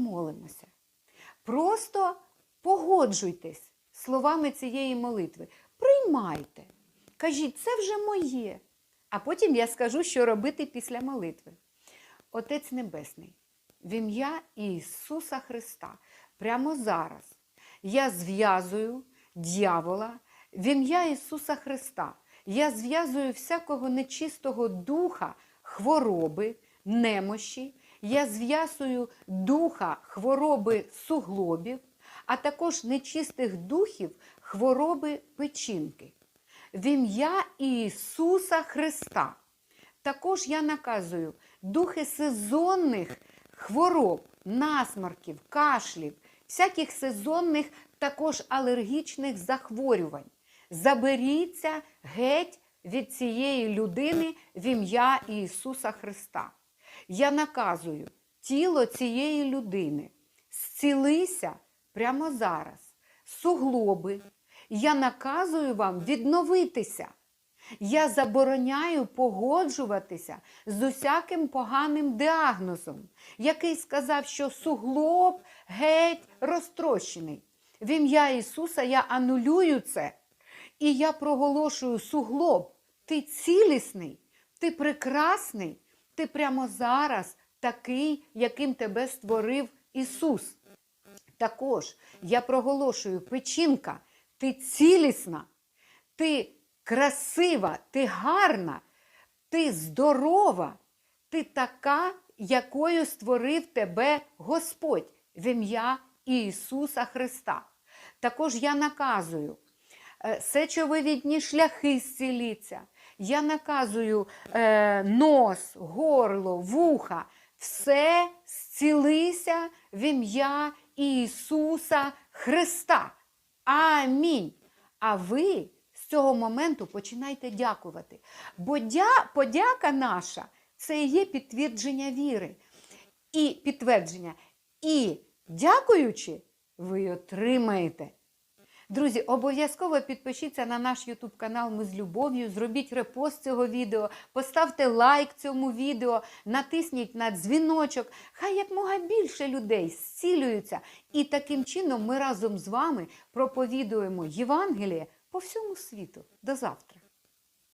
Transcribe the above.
молимося. Просто погоджуйтесь словами цієї молитви. Приймайте. Кажіть, це вже моє. А потім я скажу, що робити після молитви. Отець Небесний, в ім'я Ісуса Христа, прямо зараз я зв'язую дьявола в ім'я Ісуса Христа. Я зв'язую всякого нечистого духа, хвороби, немощі. Я зв'язую духа хвороби суглобів, а також нечистих духів хвороби печінки. В ім'я Ісуса Христа. Також я наказую духи сезонних хвороб, насмарків, кашлів, всяких сезонних також алергічних захворювань. Заберіться геть від цієї людини в ім'я Ісуса Христа. Я наказую тіло цієї людини, зцілися прямо зараз, суглоби. Я наказую вам відновитися. Я забороняю погоджуватися з усяким поганим діагнозом, який сказав, що суглоб геть розтрощений. В ім'я Ісуса я анулюю це. І я проголошую суглоб. Ти цілісний, ти прекрасний, ти прямо зараз такий, яким тебе створив Ісус. Також я проголошую печінка, ти цілісна, ти красива, ти гарна, ти здорова, ти така, якою створив тебе Господь в ім'я Ісуса Христа. Також я наказую е, сечовивідні шляхи зціліться. Я наказую е, нос, горло, вуха, все зцілися в ім'я Ісуса Христа. Амінь. А ви з цього моменту починайте дякувати. Бо дя, подяка наша це є підтвердження віри. І підтвердження. І дякуючи, ви отримаєте. Друзі, обов'язково підпишіться на наш YouTube канал Ми з любов'ю, зробіть репост цього відео, поставте лайк цьому відео, натисніть на дзвіночок. Хай якмога більше людей зцілюються. І таким чином ми разом з вами проповідуємо Євангеліє по всьому світу. До завтра!